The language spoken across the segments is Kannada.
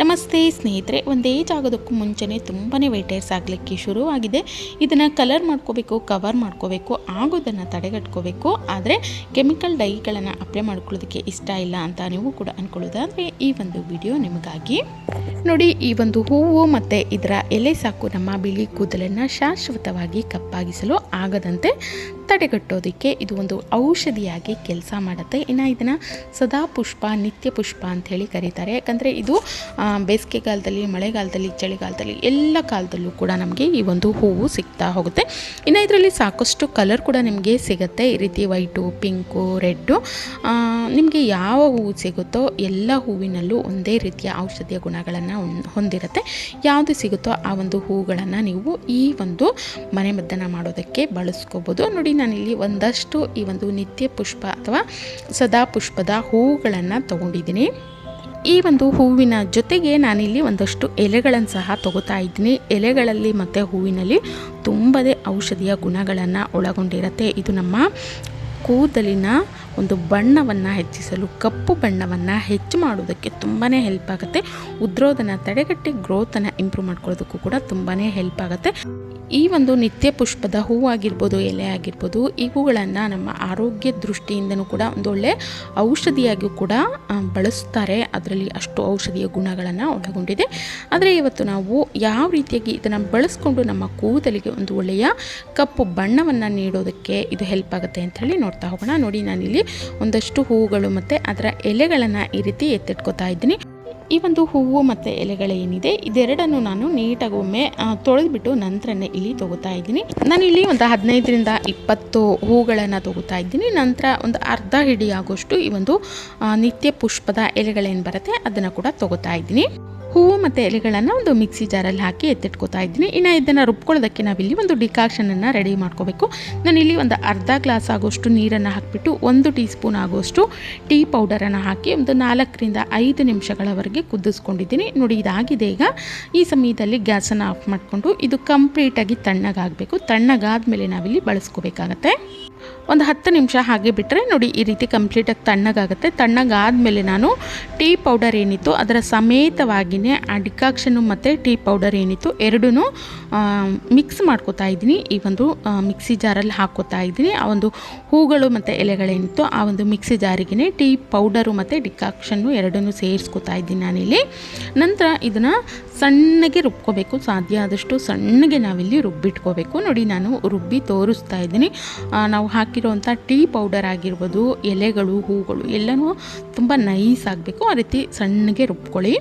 ನಮಸ್ತೆ ಸ್ನೇಹಿತರೆ, ಒಂದೇ ಜಾಗದಕ್ಕೂ ಮುಂಚೆನೇ ತುಂಬಾ ವೆಯ್ಟ್ ಏರ್ಸ್ ಆಗಲಿಕ್ಕೆ ಶುರುವಾಗಿದೆ. ಇದನ್ನು ಕಲರ್ ಮಾಡ್ಕೋಬೇಕು, ಕವರ್ ಮಾಡ್ಕೋಬೇಕು, ಆಗೋದನ್ನು ತಡೆಗಟ್ಕೋಬೇಕು. ಆದರೆ ಕೆಮಿಕಲ್ ಡೈಗಳನ್ನು ಅಪ್ಲೈ ಮಾಡ್ಕೊಳ್ಳೋದಕ್ಕೆ ಇಷ್ಟ ಇಲ್ಲ ಅಂತ ನೀವು ಕೂಡ ಅಂದ್ಕೊಳ್ಳೋದಾದರೆ ಈ ಒಂದು ವಿಡಿಯೋ ನಿಮಗಾಗಿ. ನೋಡಿ, ಈ ಒಂದು ಹೂವು ಮತ್ತು ಇದರ ಎಲೆ ಸಾಕು ನಮ್ಮ ಬಿಳಿ ಕೂದಲನ್ನು ಶಾಶ್ವತವಾಗಿ ಕಪ್ಪಾಗಿಸಲು ಆಗದಂತೆ ತಡೆಗಟ್ಟೋದಕ್ಕೆ ಇದು ಒಂದು ಔಷಧಿಯಾಗಿ ಕೆಲಸ ಮಾಡುತ್ತೆ. ಇನ್ನು ಇದನ್ನು ಸದಾ ಪುಷ್ಪ, ನಿತ್ಯ ಪುಷ್ಪ ಅಂಥೇಳಿ ಕರೀತಾರೆ. ಯಾಕಂದರೆ ಇದು ಬೇಸಿಗೆಗಾಲದಲ್ಲಿ, ಮಳೆಗಾಲದಲ್ಲಿ, ಚಳಿಗಾಲದಲ್ಲಿ ಎಲ್ಲ ಕಾಲದಲ್ಲೂ ಕೂಡ ನಮಗೆ ಈ ಒಂದು ಹೂವು ಸಿಗ್ತಾ ಹೋಗುತ್ತೆ. ಇನ್ನು ಇದರಲ್ಲಿ ಸಾಕಷ್ಟು ಕಲರ್ ಕೂಡ ನಿಮಗೆ ಸಿಗುತ್ತೆ. ಈ ರೀತಿ ವೈಟು, ಪಿಂಕು, ರೆಡ್ಡು ನಿಮಗೆ ಯಾವ ಹೂವು ಸಿಗುತ್ತೋ ಎಲ್ಲ ಹೂವಿನಲ್ಲೂ ಒಂದೇ ರೀತಿಯ ಔಷಧಿಯ ಗುಣಗಳನ್ನು ಹೊಂದಿರುತ್ತೆ. ಯಾವುದು ಸಿಗುತ್ತೋ ಆ ಒಂದು ಹೂಗಳನ್ನು ನೀವು ಈ ಒಂದು ಮನೆಮದ್ದನ್ನು ಮಾಡೋದಕ್ಕೆ ಬಳಸ್ಕೋಬೋದು. ನೋಡಿ ನಾನಿಲ್ಲಿ ಒಂದಷ್ಟು ಈ ಒಂದು ನಿತ್ಯ ಪುಷ್ಪ ಅಥವಾ ಸದಾ ಪುಷ್ಪದ ಹೂವುಗಳನ್ನು ತಗೊಂಡಿದ್ದೀನಿ. ಈ ಒಂದು ಹೂವಿನ ಜೊತೆಗೆ ನಾನಿಲ್ಲಿ ಒಂದಷ್ಟು ಎಲೆಗಳನ್ನು ಸಹ ತಗೋತಾ ಇದ್ದೀನಿ. ಎಲೆಗಳಲ್ಲಿ ಮತ್ತು ಹೂವಿನಲ್ಲಿ ತುಂಬದೇ ಔಷಧಿಯ ಗುಣಗಳನ್ನು ಒಳಗೊಂಡಿರುತ್ತೆ. ಇದು ನಮ್ಮ ಕೂದಲಿನ ಒಂದು ಬಣ್ಣವನ್ನು ಹೆಚ್ಚಿಸಲು, ಕಪ್ಪು ಬಣ್ಣವನ್ನು ಹೆಚ್ಚು ಮಾಡೋದಕ್ಕೆ ತುಂಬಾ ಹೆಲ್ಪ್ ಆಗುತ್ತೆ. ಉದ್ರೋದನ್ನು ತಡೆಗಟ್ಟಿ ಗ್ರೋತನ್ನು ಇಂಪ್ರೂವ್ ಮಾಡ್ಕೊಳ್ಳೋದಕ್ಕೂ ಕೂಡ ತುಂಬಾ ಹೆಲ್ಪ್ ಆಗುತ್ತೆ. ಈ ಒಂದು ನಿತ್ಯ ಪುಷ್ಪದ ಹೂವಾಗಿರ್ಬೋದು, ಎಲೆ ಆಗಿರ್ಬೋದು, ಇವುಗಳನ್ನು ನಮ್ಮ ಆರೋಗ್ಯ ದೃಷ್ಟಿಯಿಂದನೂ ಕೂಡ ಒಂದೊಳ್ಳೆ ಔಷಧಿಯಾಗಿಯೂ ಕೂಡ ಬಳಸ್ತಾರೆ. ಅದರಲ್ಲಿ ಅಷ್ಟು ಔಷಧಿಯ ಗುಣಗಳನ್ನು ಒಳಗೊಂಡಿದೆ. ಆದರೆ ಇವತ್ತು ನಾವು ಯಾವ ರೀತಿಯಾಗಿ ಇದನ್ನು ಬಳಸ್ಕೊಂಡು ನಮ್ಮ ಕೂದಲಿಗೆ ಒಂದು ಒಳ್ಳೆಯ ಕಪ್ಪು ಬಣ್ಣವನ್ನು ನೀಡೋದಕ್ಕೆ ಇದು ಹೆಲ್ಪ್ ಆಗುತ್ತೆ ಅಂತ ಹೇಳಿ ನೋಡ್ತಾ ಹೋಗೋಣ. ನೋಡಿ, ನಾನಿಲ್ಲಿ ಒಂದಷ್ಟು ಹೂವುಗಳು ಮತ್ತು ಅದರ ಎಲೆಗಳನ್ನು ಈ ರೀತಿ ಎತ್ತಿಟ್ಕೋತಾ ಇದ್ದೀನಿ. ಈ ಒಂದು ಹೂವು ಮತ್ತು ಎಲೆಗಳೇನಿದೆ, ಇದೆರಡನ್ನು ನಾನು ನೀಟಾಗಿ ಒಮ್ಮೆ ತೊಳೆದುಬಿಟ್ಟು ನಂತರನೇ ಇಲ್ಲಿ ತೊಗೋತಾ ಇದ್ದೀನಿ. ನಾನಿಲ್ಲಿ ಒಂದು ಹದಿನೈದರಿಂದ ಇಪ್ಪತ್ತು ಹೂಗಳನ್ನು ತೊಗೋತಾ ಇದ್ದೀನಿ. ನಂತರ ಒಂದು ಅರ್ಧ ಹಿಡಿ ಆಗೋಷ್ಟು ಈ ಒಂದು ನಿತ್ಯ ಪುಷ್ಪದ ಎಲೆಗಳೇನು ಬರುತ್ತೆ ಅದನ್ನು ಕೂಡ ತೊಗೋತಾ ಇದ್ದೀನಿ. ಹೂವು ಮತ್ತು ಎಲೆಗಳನ್ನು ಒಂದು ಮಿಕ್ಸಿ ಜಾರಲ್ಲಿ ಹಾಕಿ ಎತ್ತಿಟ್ಕೋತಾ ಇದ್ದೀನಿ. ಇನ್ನು ಇದನ್ನು ರುಬ್ಕೊಳ್ಳೋದಕ್ಕೆ ನಾವಿಲ್ಲಿ ಒಂದು ಡಿಕಾಕ್ಷನನ್ನು ರೆಡಿ ಮಾಡ್ಕೋಬೇಕು. ನಾನಿಲ್ಲಿ ಒಂದು ಅರ್ಧ ಗ್ಲಾಸ್ ಆಗೋಷ್ಟು ನೀರನ್ನು ಹಾಕಿಬಿಟ್ಟು ಒಂದು ಟೀ ಸ್ಪೂನ್ ಆಗೋಷ್ಟು ಟೀ ಪೌಡರನ್ನು ಹಾಕಿ ಒಂದು ನಾಲ್ಕರಿಂದ ಐದು ನಿಮಿಷಗಳವರೆಗೆ ಕುದಿಸ್ಕೊಂಡಿದ್ದೀನಿ. ನೋಡಿ, ಇದಾಗಿದೆ ಈಗ. ಈ ಸಮಯದಲ್ಲಿ ಗ್ಯಾಸನ್ನು ಆಫ್ ಮಾಡಿಕೊಂಡು ಇದು ಕಂಪ್ಲೀಟಾಗಿ ತಣ್ಣಗಾಗಬೇಕು. ತಣ್ಣಗಾದ್ಮೇಲೆ ನಾವಿಲ್ಲಿ ಬಳಸ್ಕೋಬೇಕಾಗತ್ತೆ. ಒಂದು ಹತ್ತು ನಿಮಿಷ ಹಾಗೆ ಬಿಟ್ಟರೆ ನೋಡಿ, ಈ ರೀತಿ ಕಂಪ್ಲೀಟಾಗಿ ತಣ್ಣಗಾಗುತ್ತೆ. ತಣ್ಣಗಾದ ಮೇಲೆ ನಾನು ಟೀ ಪೌಡರ್ ಏನಿತ್ತು ಅದರ ಸಮೇತವಾಗಿಯೇ ಆ ಡಿಕಾಕ್ಷನ್ನು ಮತ್ತು ಟೀ ಪೌಡರ್ ಏನಿತ್ತು ಎರಡೂ ಮಿಕ್ಸ್ ಮಾಡ್ಕೋತಾ ಇದ್ದೀನಿ. ಈ ಒಂದು ಮಿಕ್ಸಿ ಜಾರಲ್ಲಿ ಹಾಕೋತಾ ಇದ್ದೀನಿ. ಆ ಒಂದು ಹೂಗಳು ಮತ್ತು ಎಲೆಗಳೇನಿತ್ತು ಆ ಒಂದು ಮಿಕ್ಸಿ ಜಾರಿಗೆ ಟೀ ಪೌಡರು ಮತ್ತು ಡಿಕಾಕ್ಷನ್ನು ಎರಡನ್ನೂ ಸೇರಿಸ್ಕೋತಾ ಇದ್ದೀನಿ ನಾನಿಲ್ಲಿ. ನಂತರ ಇದನ್ನು ಸಣ್ಣಗೆ ರುಬ್ಕೋಬೇಕು. ಸಾಧ್ಯ ಆದಷ್ಟು ಸಣ್ಣಗೆ ನಾವಿಲ್ಲಿ ರುಬ್ಬಿಟ್ಕೋಬೇಕು. ನೋಡಿ, ನಾನು ರುಬ್ಬಿ ತೋರಿಸ್ತಾ ಇದ್ದೀನಿ. ನಾವು ಹಾಕಿರೋವಂಥ ಟೀ ಪೌಡರ್ ಆಗಿರ್ಬೋದು, ಎಲೆಗಳು, ಹೂಗಳು ಎಲ್ಲನೂ ತುಂಬ ನೈಸ್ ಆಗಬೇಕು. ಆ ರೀತಿ ಸಣ್ಣಗೆ ರುಬ್ಕೊಳ್ಳಿ.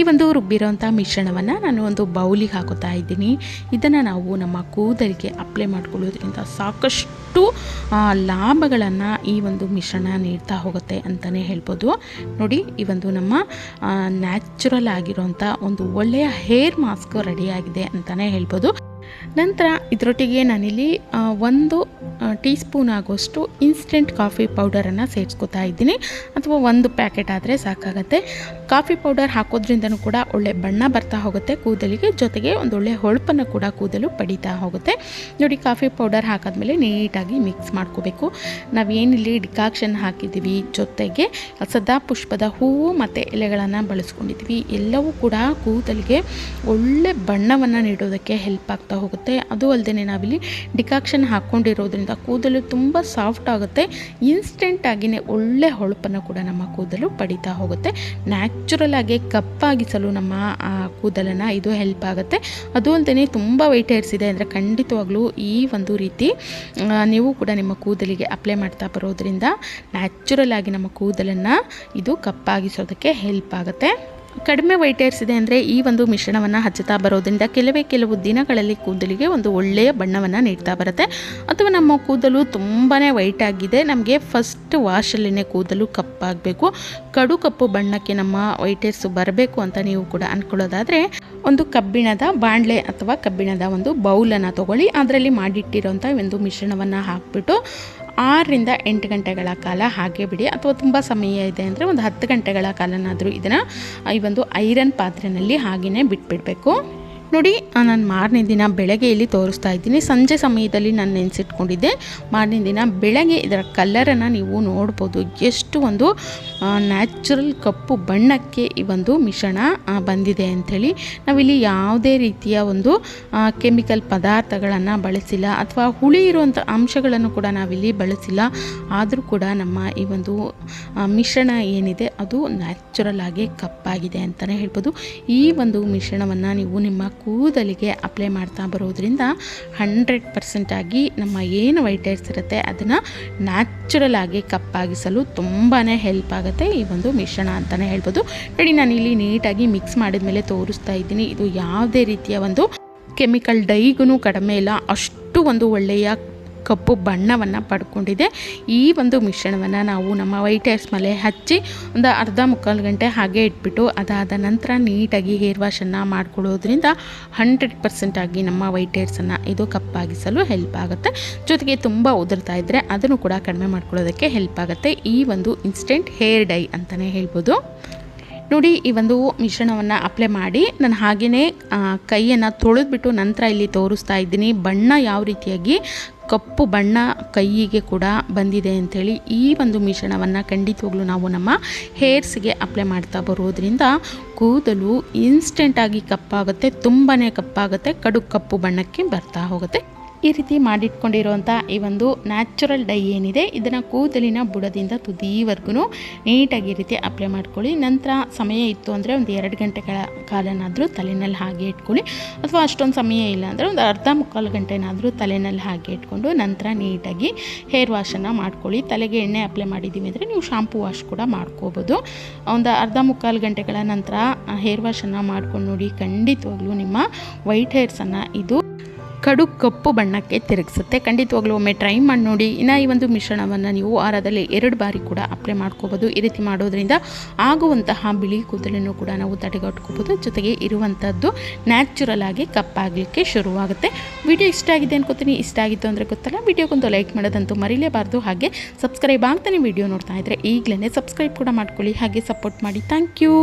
ಈ ಒಂದು ರುಬ್ಬಿರೋಂಥ ಮಿಶ್ರಣವನ್ನು ನಾನು ಒಂದು ಬೌಲಿಗೆ ಹಾಕೋತಾ ಇದ್ದೀನಿ. ಇದನ್ನು ನಾವು ನಮ್ಮ ಕೂದಲಿಗೆ ಅಪ್ಲೈ ಮಾಡ್ಕೊಳ್ಳೋದ್ರಿಂದ ಸಾಕಷ್ಟು ಲಾಭಗಳನ್ನು ಈ ಒಂದು ಮಿಶ್ರಣ ನೀಡ್ತಾ ಹೋಗುತ್ತೆ ಅಂತಲೇ ಹೇಳ್ಬೋದು. ನೋಡಿ, ಈ ಒಂದು ನಮ್ಮ ನ್ಯಾಚುರಲ್ ಆಗಿರೋಂಥ ಒಂದು ಒಳ್ಳೆಯ ಹೇರ್ ಮಾಸ್ಕ್ ರೆಡಿಯಾಗಿದೆ ಅಂತಲೇ ಹೇಳ್ಬೋದು. ನಂತರ ಇದರೊಟ್ಟಿಗೆ ನಾನಿಲ್ಲಿ ಒಂದು ಟೀ ಸ್ಪೂನ್ ಆಗೋಷ್ಟು ಇನ್ಸ್ಟೆಂಟ್ ಕಾಫಿ ಪೌಡರನ್ನು ಸೇರಿಸ್ಕೊತಾ ಇದ್ದೀನಿ. ಅಥವಾ ಒಂದು ಪ್ಯಾಕೆಟ್ ಆದರೆ ಸಾಕಾಗತ್ತೆ. ಕಾಫಿ ಪೌಡರ್ ಹಾಕೋದ್ರಿಂದನೂ ಕೂಡ ಒಳ್ಳೆ ಬಣ್ಣ ಬರ್ತಾ ಹೋಗುತ್ತೆ, ಕೂದಲಿಗೆ. ಜೊತೆಗೆ ಒಂದೊಳ್ಳೆ ಹೊಳಪನ್ನು ಕೂಡ ಕೂದಲು ಪಡಿತಾ ಹೋಗುತ್ತೆ. ನೋಡಿ, ಕಾಫಿ ಪೌಡರ್ ಹಾಕಿದ್ಮೇಲೆ ನೀಟಾಗಿ ಮಿಕ್ಸ್ ಮಾಡ್ಕೋಬೇಕು. ನಾವೇನಿಲ್ಲಿ ಡಿಕಾಕ್ಷನ್ ಹಾಕಿದ್ದೀವಿ, ಜೊತೆಗೆ ಸದಾ ಪುಷ್ಪದ ಹೂವು ಮತ್ತು ಎಲೆಗಳನ್ನು ಬಳಸ್ಕೊಂಡಿದ್ವಿ ಎಲ್ಲವೂ ಕೂಡ ಕೂದಲಿಗೆ ಒಳ್ಳೆ ಬಣ್ಣವನ್ನು ನೀಡೋದಕ್ಕೆ ಹೆಲ್ಪ್ ಆಗ್ತಾ ಹೋಗುತ್ತೆ. ಅದು ಅಲ್ಲದೆ ನಾವಿಲ್ಲಿ ಡಿಕಾಕ್ಷನ್ ಹಾಕ್ಕೊಂಡಿರೋದ್ರಿಂದ ಕೂದಲು ತುಂಬ ಸಾಫ್ಟ್ ಆಗುತ್ತೆ. ಇನ್ಸ್ಟೆಂಟಾಗಿಯೇ ಒಳ್ಳೆ ಹೊಳಪನ್ನು ಕೂಡ ನಮ್ಮ ಕೂದಲು ಪಡಿತಾ ಹೋಗುತ್ತೆ. ನ್ಯಾಚುರಲ್ ಆಗಿ ಕಪ್ಪಾಗಿಸಲು ನಮ್ಮ ಕೂದಲನ್ನು ಇದು ಹೆಲ್ಪ್ ಆಗುತ್ತೆ. ಅದು ಅಲ್ಲದೆ ತುಂಬ ವೆಯ್ಟ್ ಇದೆ ಅಂದರೆ ಖಂಡಿತವಾಗ್ಲೂ ಈ ಒಂದು ರೀತಿ ನೀವು ಕೂಡ ನಿಮ್ಮ ಕೂದಲಿಗೆ ಅಪ್ಲೈ ಮಾಡ್ತಾ ಬರೋದ್ರಿಂದ ನ್ಯಾಚುರಲ್ ಆಗಿ ನಮ್ಮ ಕೂದಲನ್ನು ಇದು ಕಪ್ಪಾಗಿಸೋದಕ್ಕೆ ಹೆಲ್ಪ್ ಆಗುತ್ತೆ. ಕಡಿಮೆ ವೈಟ್ ಏರ್ಸ್ ಇದೆ ಅಂದರೆ ಈ ಒಂದು ಮಿಶ್ರಣವನ್ನು ಹಚ್ಚುತ್ತಾ ಬರೋದ್ರಿಂದ ಕೆಲವೇ ಕೆಲವು ದಿನಗಳಲ್ಲಿ ಕೂದಲಿಗೆ ಒಂದು ಒಳ್ಳೆಯ ಬಣ್ಣವನ್ನು ನೀಡ್ತಾ ಬರುತ್ತೆ. ಅಥವಾ ನಮ್ಮ ಕೂದಲು ತುಂಬಾ ವೈಟ್ ಆಗಿದೆ. ನಮಗೆ ಫಸ್ಟ್ ವಾಶಲ್ಲೇ ಕೂದಲು ಕಪ್ಪಾಗಬೇಕು ಕಡು ಕಪ್ಪು ಬಣ್ಣಕ್ಕೆ ನಮ್ಮ ವೈಟ್ ಏರ್ಸ್ ಬರಬೇಕು ಅಂತ ನೀವು ಕೂಡ ಅಂದ್ಕೊಳ್ಳೋದಾದರೆ ಒಂದು ಕಬ್ಬಿಣದ ಬಾಣಲೆ ಅಥವಾ ಕಬ್ಬಿಣದ ಒಂದು ಬೌಲನ್ನು ತಗೊಳ್ಳಿ. ಅದರಲ್ಲಿ ಮಾಡಿಟ್ಟಿರೋಂಥ ಒಂದು ಮಿಶ್ರಣವನ್ನು ಹಾಕಿಬಿಟ್ಟು ಆರರಿಂದ ಎಂಟು ಗಂಟೆಗಳ ಕಾಲ ಹಾಗೆ ಬಿಡಿ. ಅಥವಾ ತುಂಬ ಸಮಯ ಇದೆ ಅಂದರೆ ಒಂದು ಹತ್ತು ಗಂಟೆಗಳ ಕಾಲನಾದರೂ ಇದನ್ನು ಈ ಒಂದು ಐರನ್ ಪಾತ್ರೆಯಲ್ಲಿ ಹಾಗೆಯೇ ಬಿಟ್ಬಿಡಬೇಕು. ನೋಡಿ ನಾನು ಮಾರನೇ ದಿನ ಬೆಳಗ್ಗೆ ಇಲ್ಲಿ ತೋರಿಸ್ತಾ ಇದ್ದೀನಿ. ಸಂಜೆ ಸಮಯದಲ್ಲಿ ನಾನು ನೆನೆಸಿಟ್ಕೊಂಡಿದ್ದೆ. ಮಾರನೇ ದಿನ ಬೆಳಗ್ಗೆ ಇದರ ಕಲರನ್ನು ನೀವು ನೋಡ್ಬೋದು. ಎಷ್ಟು ಒಂದು ನ್ಯಾಚುರಲ್ ಕಪ್ಪು ಬಣ್ಣಕ್ಕೆ ಈ ಒಂದು ಮಿಶ್ರಣ ಬಂದಿದೆ ಅಂಥೇಳಿ. ನಾವಿಲ್ಲಿ ಯಾವುದೇ ರೀತಿಯ ಒಂದು ಕೆಮಿಕಲ್ ಪದಾರ್ಥಗಳನ್ನು ಬಳಸಿಲ್ಲ ಅಥವಾ ಹುಳಿ ಇರುವಂಥ ಅಂಶಗಳನ್ನು ಕೂಡ ನಾವಿಲ್ಲಿ ಬಳಸಿಲ್ಲ. ಆದರೂ ಕೂಡ ನಮ್ಮ ಈ ಒಂದು ಮಿಶ್ರಣ ಏನಿದೆ ಅದು ನ್ಯಾಚುರಲ್ ಆಗಿ ಕಪ್ಪಾಗಿದೆ ಅಂತಲೇ ಹೇಳ್ಬೋದು. ಈ ಒಂದು ಮಿಶ್ರಣವನ್ನು ನೀವು ನಿಮ್ಮ ಕೂದಲಿಗೆ ಅಪ್ಲೈ ಮಾಡ್ತಾ ಬರೋದ್ರಿಂದ ಹಂಡ್ರೆಡ್ ಪರ್ಸೆಂಟಾಗಿ ನಮ್ಮ ಏನು ವೈಟ್ ಹೇರ್ಸ್ ಇರುತ್ತೆ ಅದನ್ನು ನ್ಯಾಚುರಲ್ ಆಗಿ ಕಪ್ಪಾಗಿಸಲು ತುಂಬಾ ಹೆಲ್ಪ್ ಆಗುತ್ತೆ ಈ ಒಂದು ಮಿಶ್ರಣ ಅಂತಲೇ ಹೇಳ್ಬೋದು. ನೋಡಿ, ನಾನು ಇಲ್ಲಿ ನೀಟಾಗಿ ಮಿಕ್ಸ್ ಮಾಡಿದ ಮೇಲೆ ತೋರಿಸ್ತಾ ಇದ್ದೀನಿ. ಇದು ಯಾವುದೇ ರೀತಿಯ ಒಂದು ಕೆಮಿಕಲ್ ಡೈಗೂ ಕಡಿಮೆ ಇಲ್ಲ. ಅಷ್ಟು ಒಂದು ಒಳ್ಳೆಯ ಕಪ್ಪು ಬಣ್ಣವನ್ನು ಪಡ್ಕೊಂಡಿದೆ. ಈ ಒಂದು ಮಿಶ್ರಣವನ್ನು ನಾವು ನಮ್ಮ ವೈಟ್ ಹೇರ್ಸ್ ಮೇಲೆ ಹಚ್ಚಿ ಒಂದು ಅರ್ಧ ಮುಕ್ಕಾಲು ಗಂಟೆ ಹಾಗೆ ಇಟ್ಬಿಟ್ಟು ಅದಾದ ನಂತರ ನೀಟಾಗಿ ಹೇರ್ ವಾಶನ್ನು ಮಾಡ್ಕೊಳ್ಳೋದ್ರಿಂದ ಹಂಡ್ರೆಡ್ ಪರ್ಸೆಂಟ್ ಆಗಿ ನಮ್ಮ ವೈಟ್ ಹೇರ್ಸನ್ನು ಇದು ಕಪ್ಪಾಗಿಸಲು ಹೆಲ್ಪ್ ಆಗುತ್ತೆ. ಜೊತೆಗೆ ತುಂಬ ಉದುರ್ತಾ ಇದ್ದರೆ ಅದನ್ನು ಕೂಡ ಕಡಿಮೆ ಮಾಡ್ಕೊಳ್ಳೋದಕ್ಕೆ ಹೆಲ್ಪ್ ಆಗುತ್ತೆ. ಈ ಒಂದು ಇನ್ಸ್ಟೆಂಟ್ ಹೇರ್ ಡೈ ಅಂತಲೇ ಹೇಳ್ಬೋದು. ನೋಡಿ ಈ ಒಂದು ಮಿಶ್ರಣವನ್ನು ಅಪ್ಲೈ ಮಾಡಿ ನಾನು ಹಾಗೆಯೇ ಕೈಯನ್ನು ತೊಳೆದ್ಬಿಟ್ಟು ನಂತರ ಇಲ್ಲಿ ತೋರಿಸ್ತಾ ಇದ್ದೀನಿ. ಬಣ್ಣ ಯಾವ ರೀತಿಯಾಗಿ ಕಪ್ಪು ಬಣ್ಣ ಕೈಯಿಗೆ ಕೂಡ ಬಂದಿದೆ ಅಂಥೇಳಿ ಈ ಒಂದು ಮಿಶ್ರಣವನ್ನು ಖಂಡಿತವಾಗ್ಲೂ ನಾವು ನಮ್ಮ ಹೇರ್ಸ್ಗೆ ಅಪ್ಲೈ ಮಾಡ್ತಾ ಬರೋದ್ರಿಂದ ಕೂದಲು ಇನ್ಸ್ಟೆಂಟಾಗಿ ಕಪ್ಪಾಗುತ್ತೆ ತುಂಬಾ ಕಪ್ಪಾಗುತ್ತೆ, ಕಡು ಕಪ್ಪು ಬಣ್ಣಕ್ಕೆ ಬರ್ತಾ ಹೋಗುತ್ತೆ. ಈ ರೀತಿ ಮಾಡಿಟ್ಕೊಂಡಿರುವಂಥ ಈ ಒಂದು ನ್ಯಾಚುರಲ್ ಡೈ ಏನಿದೆ, ಇದನ್ನು ಕೂದಲಿನ ಬುಡದಿಂದ ತುದಿವರೆಗೂ ನೀಟಾಗಿ ಈ ರೀತಿ ಅಪ್ಲೈ ಮಾಡ್ಕೊಳ್ಳಿ. ನಂತರ ಸಮಯ ಇತ್ತು ಅಂದರೆ ಒಂದು ಎರಡು ಗಂಟೆಗಳ ಕಾಲನಾದರೂ ತಲೆಯಲ್ಲಿ ಹಾಗೆ ಇಟ್ಕೊಳ್ಳಿ. ಅಥವಾ ಅಷ್ಟೊಂದು ಸಮಯ ಇಲ್ಲ ಅಂದರೆ ಒಂದು ಅರ್ಧ ಮುಕ್ಕಾಲು ಗಂಟೆನಾದರೂ ತಲೆನಲ್ಲಿ ಹಾಗೆ ಇಟ್ಕೊಂಡು ನಂತರ ನೀಟಾಗಿ ಹೇರ್ ವಾಶನ್ನು ಮಾಡ್ಕೊಳ್ಳಿ. ತಲೆಗೆ ಎಣ್ಣೆ ಅಪ್ಲೈ ಮಾಡಿದ್ದೀವಿ ಅಂದರೆ ನೀವು ಶಾಂಪೂ ವಾಶ್ ಕೂಡ ಮಾಡ್ಕೋಬೋದು. ಒಂದು ಅರ್ಧ ಮುಕ್ಕಾಲು ಗಂಟೆಗಳ ನಂತರ ಹೇರ್ ವಾಶನ್ನು ಮಾಡ್ಕೊಂಡು ನೋಡಿ. ಖಂಡಿತವಾಗ್ಲೂ ನಿಮ್ಮ ವೈಟ್ ಹೇರ್ಸನ್ನು ಇದು ಕಡು ಕಪ್ಪು ಬಣ್ಣಕ್ಕೆ ತಿರುಗಿಸುತ್ತೆ. ಖಂಡಿತವಾಗ್ಲೂ ಒಮ್ಮೆ ಟ್ರೈ ಮಾಡಿ ನೋಡಿ. ಇನ್ನು ಈ ಒಂದು ಮಿಶ್ರಣವನ್ನು ನೀವು ವಾರದಲ್ಲಿ ಎರಡು ಬಾರಿ ಕೂಡ ಅಪ್ಲೈ ಮಾಡ್ಕೋಬೋದು. ಈ ರೀತಿ ಮಾಡೋದ್ರಿಂದ ಆಗುವಂತಹ ಬಿಳಿ ಕೂದಲನ್ನು ಕೂಡ ನಾವು ತಡೆಗಟ್ಕೋಬೋದು. ಜೊತೆಗೆ ಇರುವಂಥದ್ದು ನ್ಯಾಚುರಲ್ ಆಗಿ ಕಪ್ಪಾಗಲಿಕ್ಕೆ ಶುರುವಾಗುತ್ತೆ. ವಿಡಿಯೋ ಇಷ್ಟ ಆಗಿದೆ ಅನ್ಕೋತೀನಿ. ಇಷ್ಟ ಆಗಿತ್ತು ಅಂದರೆ ಗೊತ್ತಲ್ಲ, ವಿಡಿಯೋಗೊಂದು ಲೈಕ್ ಮಾಡೋದಂತೂ ಮರಿಲೇಬಾರ್ದು. ಹಾಗೆ ಸಬ್ಸ್ಕ್ರೈಬ್ ಆಗ್ತಾನೆ ವಿಡಿಯೋ ನೋಡ್ತಾ ಇದ್ದರೆ ಈಗಲೇ ಸಬ್ಸ್ಕ್ರೈಬ್ ಕೂಡ ಮಾಡ್ಕೊಳ್ಳಿ. ಹಾಗೆ ಸಪೋರ್ಟ್ ಮಾಡಿ. Thank you